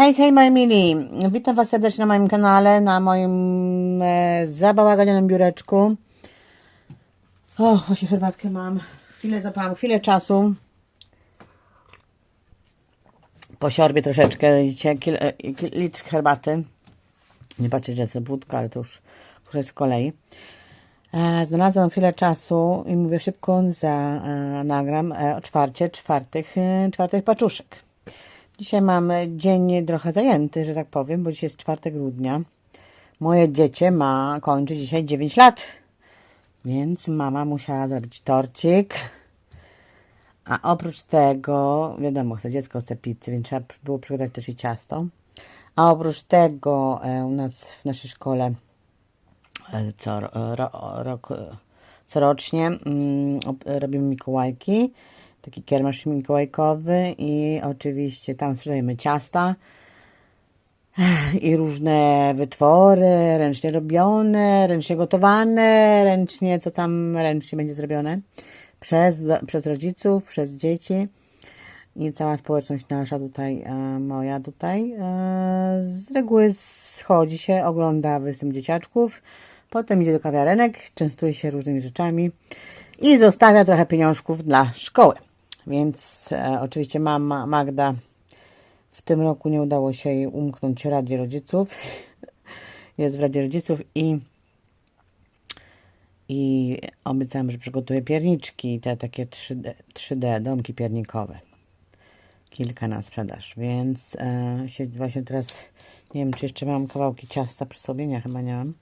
Hej, hej, moi mili. Witam Was serdecznie na moim kanale, na moim e, zabałaganionym biureczku. O, właśnie herbatkę mam. Chwilę zapałam, chwilę czasu. Posiorbię troszeczkę, widzicie, kil, e, kil, litr herbaty. Nie patrzcie, że jest wódka, ale to już jest z kolei. E, znalazłam chwilę czasu i mówię szybko za e, nagram e, otwarcie czwartych, e, czwartych paczuszek. Dzisiaj mam dzień trochę zajęty, że tak powiem, bo dzisiaj jest 4 grudnia. Moje dziecię ma kończy dzisiaj 9 lat, więc mama musiała zrobić torcik. A oprócz tego, wiadomo, chce dziecko chce pizzy, więc trzeba było przygotować też i ciasto. A oprócz tego e, u nas w naszej szkole e, co ro, ro, rok, e, corocznie mm, ob- robimy Mikołajki, taki kiermasz mikołajkowy i oczywiście tam sprzedajemy ciasta i różne wytwory ręcznie robione, ręcznie gotowane, ręcznie, co tam ręcznie będzie zrobione przez, przez rodziców, przez dzieci i cała społeczność nasza tutaj, e, moja tutaj, e, z reguły schodzi się, ogląda występ dzieciaczków, potem idzie do kawiarenek, częstuje się różnymi rzeczami i zostawia trochę pieniążków dla szkoły. Więc e, oczywiście mama Magda w tym roku nie udało się jej umknąć Radzie Rodziców. Jest w Radzie Rodziców i i obiecałam, że przygotuję pierniczki, te takie 3D, 3D domki piernikowe. Kilka na sprzedaż, więc e, się właśnie teraz nie wiem, czy jeszcze mam kawałki ciasta przy sobie, nie, chyba nie mam.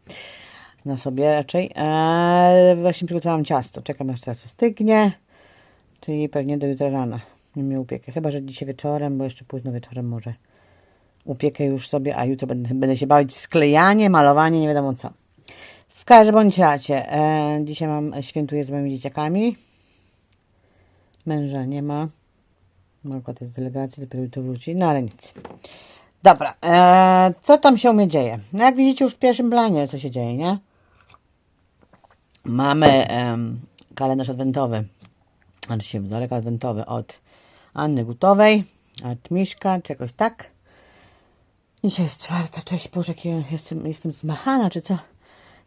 Na sobie raczej. E, właśnie przygotowałam ciasto, czekam aż teraz stygnie, czyli pewnie do jutra rana nie upiekę. Chyba, że dzisiaj wieczorem, bo jeszcze późno wieczorem może upiekę już sobie, a jutro będę, będę się bawić w sklejanie, malowanie, nie wiadomo co. W każdym bądź razie, e, dzisiaj mam, świętuję z moimi dzieciakami. Męża nie ma. Akurat jest z delegacji, dopiero jutro wróci, no ale nic. Dobra, e, co tam się u mnie dzieje? No jak widzicie już w pierwszym planie, co się dzieje, nie? Mamy kalendarz adwentowy, znaczy się wzorek adwentowy od Anny Gutowej, od Miszka, czy jakoś tak. Dzisiaj jest czwarta część, Boże, jestem, jestem zmachana, czy co?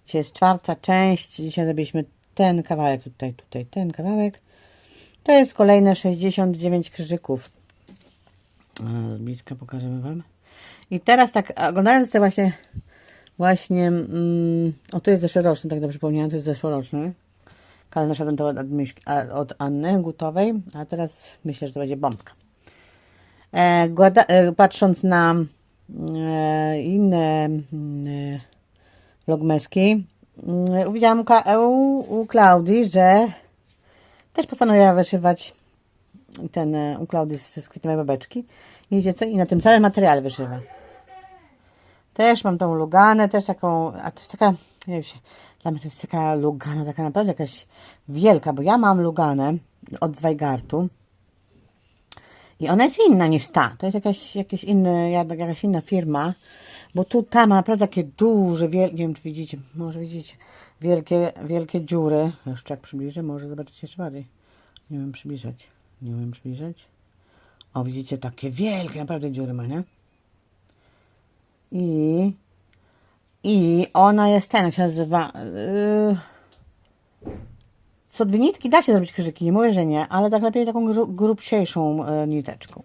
Dzisiaj jest czwarta część, dzisiaj zrobiliśmy ten kawałek, tutaj, tutaj, ten kawałek. To jest kolejne 69 krzyżyków. Z bliska pokażemy Wam. I teraz tak, oglądając te właśnie, właśnie, mm, o tu jest zeszłoroczny, tak dobrze przypomniałam, to jest zeszłoroczny. Kalendarz adwentowy od, od Anny Gutowej, a teraz myślę, że to będzie bombka. E, głada, e, patrząc na e, inne mm, e, vlogmeski, mm, uwidziałam u, u, Klaudii, że też postanowiła wyszywać ten e, u Klaudii z, z kwietniowej babeczki. I co? I na tym całym materiale wyszywa. Też mam tą luganę, też taką, a to jest taka, nie wiem, się- dla mnie to jest taka lugana, taka naprawdę jakaś wielka, bo ja mam luganę od Zweigartu i ona jest inna niż ta. To jest jakaś, jakaś, inny, jak- jakaś inna firma, bo tu ta ma naprawdę takie duże, wielkie, nie wiem czy widzicie, może widzicie, wielkie, wielkie dziury. Jeszcze jak przybliżę, może zobaczycie jeszcze bardziej. Nie wiem przybliżać, nie wiem przybliżać. O, widzicie, takie wielkie, naprawdę dziury ma, nie? I, i ona jest ten, się nazywa, yy, co dwie nitki da się zrobić krzyżyki, nie mówię, że nie, ale tak lepiej taką gru, grubsiejszą e, niteczką.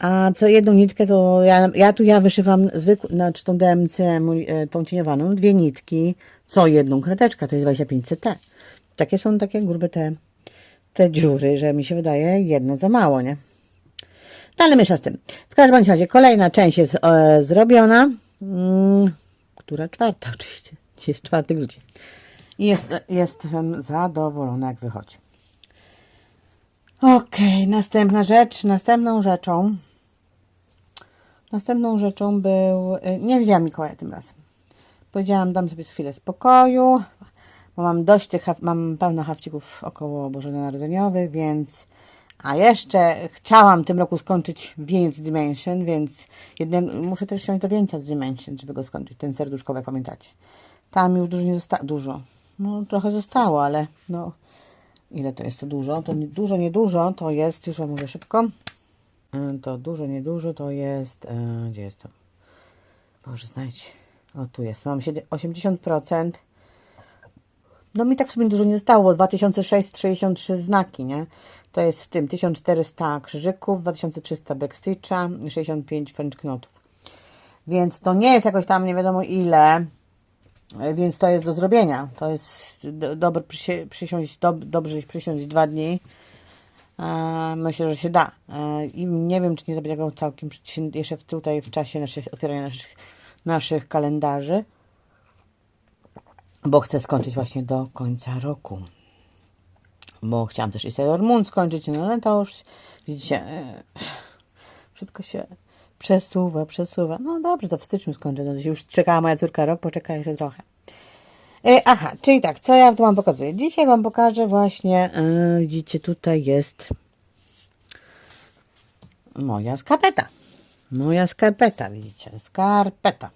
A co jedną nitkę to ja, ja tu ja wyszywam zwykłą, znaczy tą DMC, e, tą cieniowaną, dwie nitki, co jedną kredeczkę, to jest 25 CT. Takie są takie grube te, te dziury, że mi się wydaje jedno za mało, nie? No ale myślę z tym. W każdym razie kolejna część jest e, zrobiona. Mm, która? Czwarta oczywiście. Jest 4 grudzień. I jest, jestem zadowolona jak wychodzi. Okej, następna rzecz. Następną rzeczą Następną rzeczą był. y, Nie wzięłam Mikołaja tym razem. Powiedziałam, dam sobie chwilę spokoju, bo mam dość tych, mam pełno hafcików około bożonarodzeniowych, więc. A jeszcze chciałam w tym roku skończyć Wieniec Dimension, więc muszę też siąść do Wieńca Dimension, żeby go skończyć, ten serduszkowy, pamiętacie. Tam już dużo nie zostało, dużo, no trochę zostało, ale no, ile to jest to dużo? To nie, dużo, niedużo, to jest, już mówię szybko, y, to dużo, niedużo, to jest, e, gdzie jest to? Boże, znajdź. O, tu jest. Mam siedem- 80%. No mi tak w sumie dużo nie zostało, bo 2663 znaki, nie? To jest w tym 1400 krzyżyków, 2300 backstitcha, 65 french knotów. Więc to nie jest jakoś tam nie wiadomo ile, e, więc to jest do zrobienia. To jest do, dobre przysi- przysiąść, dob, dobrze przysiąść dwa dni. E, myślę, że się da. E, I nie wiem, czy nie zrobię tego całkiem jeszcze w, tutaj w czasie naszych, otwierania naszych, naszych kalendarzy, bo chcę skończyć właśnie do końca roku. Bo chciałam też i Sailor Moon skończyć, no ale to już widzicie, e, wszystko się przesuwa, przesuwa. No dobrze, to w styczniu skończę. No, już czekała moja córka rok, poczekaj jeszcze trochę. E, aha, czyli tak, co ja tu Wam pokazuję? Dzisiaj Wam pokażę właśnie, e, widzicie, tutaj jest moja skarpeta. Moja skarpeta, widzicie, skarpeta.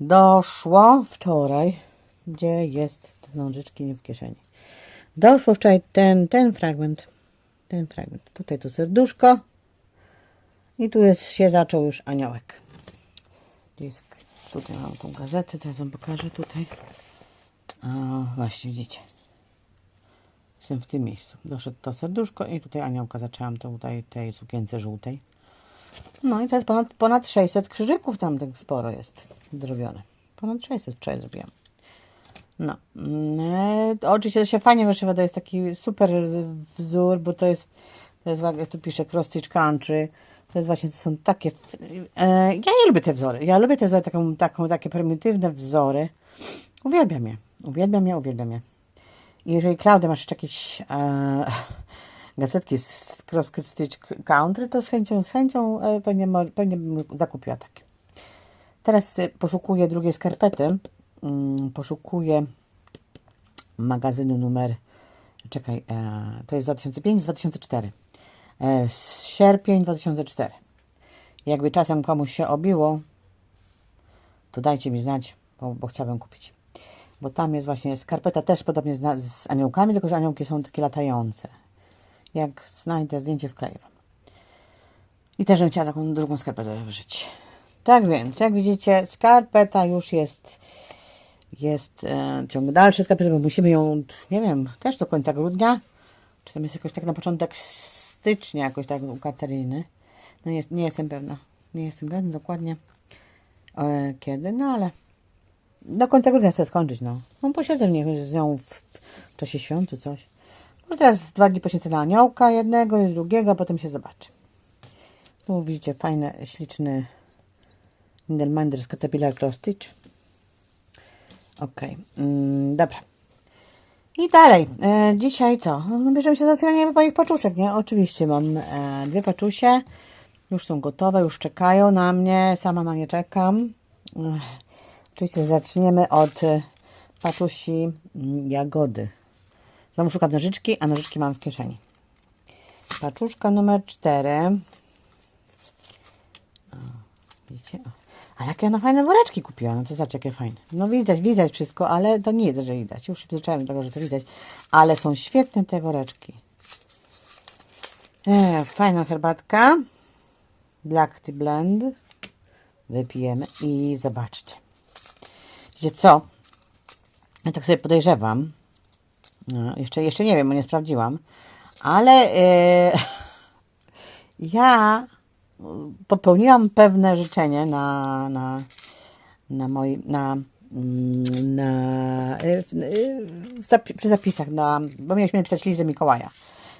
Doszło wczoraj, gdzie jest nożyczki nie w kieszeni. Doszło wczoraj ten, ten fragment, ten fragment. Tutaj to serduszko i tu jest, się zaczął już aniołek. Jest, tutaj mam tą gazetę, teraz wam pokażę tutaj. O, właśnie, widzicie. Jestem w tym miejscu. Doszedł to serduszko i tutaj aniołka zaczęłam to tutaj tej sukience żółtej. No i to jest ponad, ponad 600 krzyżyków tam tak sporo jest zrobione. Ponad 600 wczoraj zrobiłam. No. Mm, Oczywiście to się fajnie wyszywa, to jest taki super wzór, bo to jest, to jest jak tu pisze cross stitch country. To jest właśnie, to są takie, e, ja nie lubię te wzory. Ja lubię te wzory, taką, taką, takie prymitywne wzory. Uwielbiam je. Uwielbiam je, uwielbiam je. I jeżeli Klaudia masz jeszcze jakieś e, gazetki z Cross Stitch Country, to z chęcią, z chęcią e, pewnie, pewnie bym zakupiła takie. Teraz e, poszukuję drugiej skarpety. Mm, poszukuję magazynu numer. Czekaj, e, to jest 2005 z 2004. E, sierpień 2004. Jakby czasem komuś się obiło, to dajcie mi znać, bo, bo kupić. Bo tam jest właśnie skarpeta też podobnie z, z aniołkami, tylko że aniołki są takie latające. Jak znajdę zdjęcie, wkleję wam. I też bym chciała taką drugą skarpetę wyżyć. Tak więc, jak widzicie, skarpeta już jest jest e, ciąg dalszy skarpety, bo musimy ją, nie wiem, też do końca grudnia, czy tam jest jakoś tak na początek stycznia, jakoś tak u Katariny. No nie, nie jestem pewna, nie jestem pewna dokładnie e, kiedy, no ale do końca grudnia chcę skończyć, no. No posiedzę w niej z nią w, w czasie świąt czy coś. No teraz dwa dni poświęcę na aniołka jednego i drugiego, a potem się zobaczy. Tu widzicie fajny, śliczny Nindelminder z Caterpillar Cross Stitch. Ok, mm, dobra. I dalej. E, dzisiaj co? No, bierzemy się za otwieranie moich paczuszek, nie? Oczywiście mam e, dwie paczusie. Już są gotowe, już czekają na mnie. Sama na nie czekam. Ech, oczywiście zaczniemy od e, paczusi mm, jagody. Znowu szukam nożyczki, a nożyczki mam w kieszeni. Paczuszka numer 4. Widzicie? A jakie ona fajne woreczki kupiła. No to zobaczcie, jakie fajne. No widać, widać wszystko, ale to nie jest, że widać. Już się przyzwyczaiłem do tego, że to widać. Ale są świetne te woreczki. E, fajna herbatka. Black Tea Blend. Wypijemy i zobaczcie. Wiecie co? Ja tak sobie podejrzewam. No, jeszcze, jeszcze nie wiem, bo nie sprawdziłam. Ale e, ja popełniłam pewne życzenie na, na, na moi, na, mm, na, y, przy zapisach, na, bo mieliśmy napisać listę Mikołaja.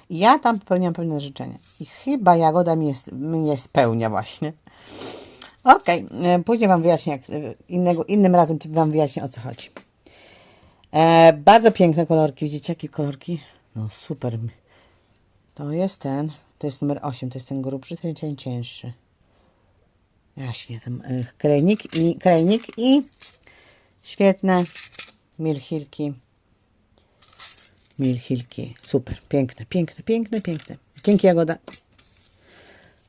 I ja tam popełniłam pewne życzenie. I chyba Jagoda mnie, mnie spełnia właśnie. Okej, y, później Wam wyjaśnię, y, innego, innym razem Wam wyjaśnię, o co chodzi. E, bardzo piękne kolorki, widzicie jakie kolorki? No super. To jest ten, to jest numer 8, to jest ten grubszy, ten cień cięższy. Jaśnie, krajnik i, krajnik i świetne milchilki. Milchilki, super, piękne, piękne, piękne, piękne. Dzięki Jagoda.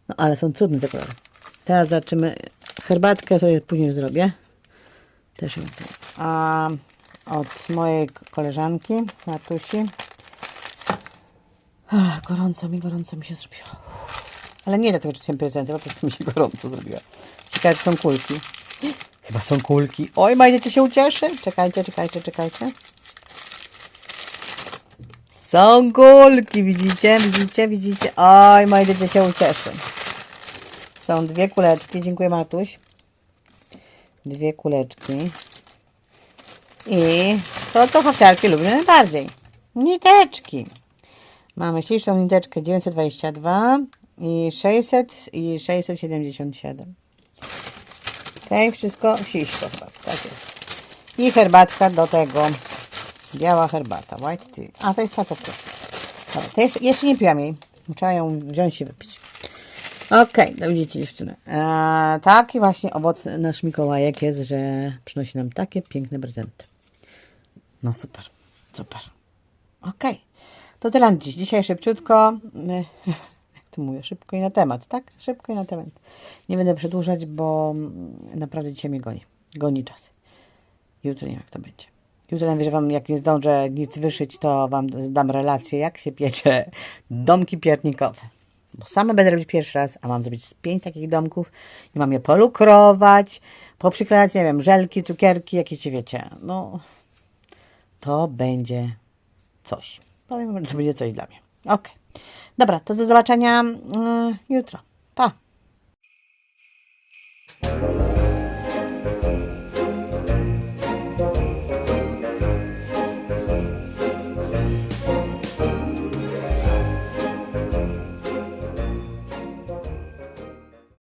No ale są cudne te kolory. Teraz zobaczymy herbatkę, sobie później zrobię. Też ją. A od mojej koleżanki, Matusi. Ach, gorąco mi, gorąco mi się zrobiło. Ale nie dlatego, że chciałem prezenty, po prostu mi się gorąco zrobiło. Ciekawe, czy są kulki. Chyba są kulki. Oj, Majdzie się ucieszy. Czekajcie, czekajcie, czekajcie. Są kulki, widzicie, widzicie, widzicie. Oj, Majdzie się ucieszy. Są dwie kuleczki. Dziękuję, Martuś. Dwie kuleczki. I to, co hafciarki lubią najbardziej. Niteczki. Mamy śliczną niteczkę 922 i 600 i 677. Ok, wszystko chyba. Tak jest. I herbatka do tego. Biała herbata. White tea. A, to jest ta to Dobra, to jeszcze, jeszcze nie piłam jej. Trzeba ją wziąć i wypić. Okej, no widzicie dziewczyny. Eee, taki właśnie owoc nasz Mikołajek jest, że przynosi nam takie piękne prezenty. No super, super. Okej, to tyle dziś. Dzisiaj szybciutko, e, jak to mówię, szybko i na temat, tak? Szybko i na temat. Nie będę przedłużać, bo mm, naprawdę dzisiaj mnie goni. Goni czas. Jutro nie wiem, jak to będzie. Jutro najwyżej Wam, jak nie zdążę nic wyszyć, to Wam zdam relację, jak się piecze domki piernikowe. Bo same będę robić pierwszy raz, a mam zrobić z pięć takich domków i mam je polukrować, poprzyklejać, nie wiem, żelki, cukierki, jakie ci wiecie. No, to będzie coś. Powiem, że będzie coś dla mnie. Ok. Dobra, to do zobaczenia mm, jutro. Pa!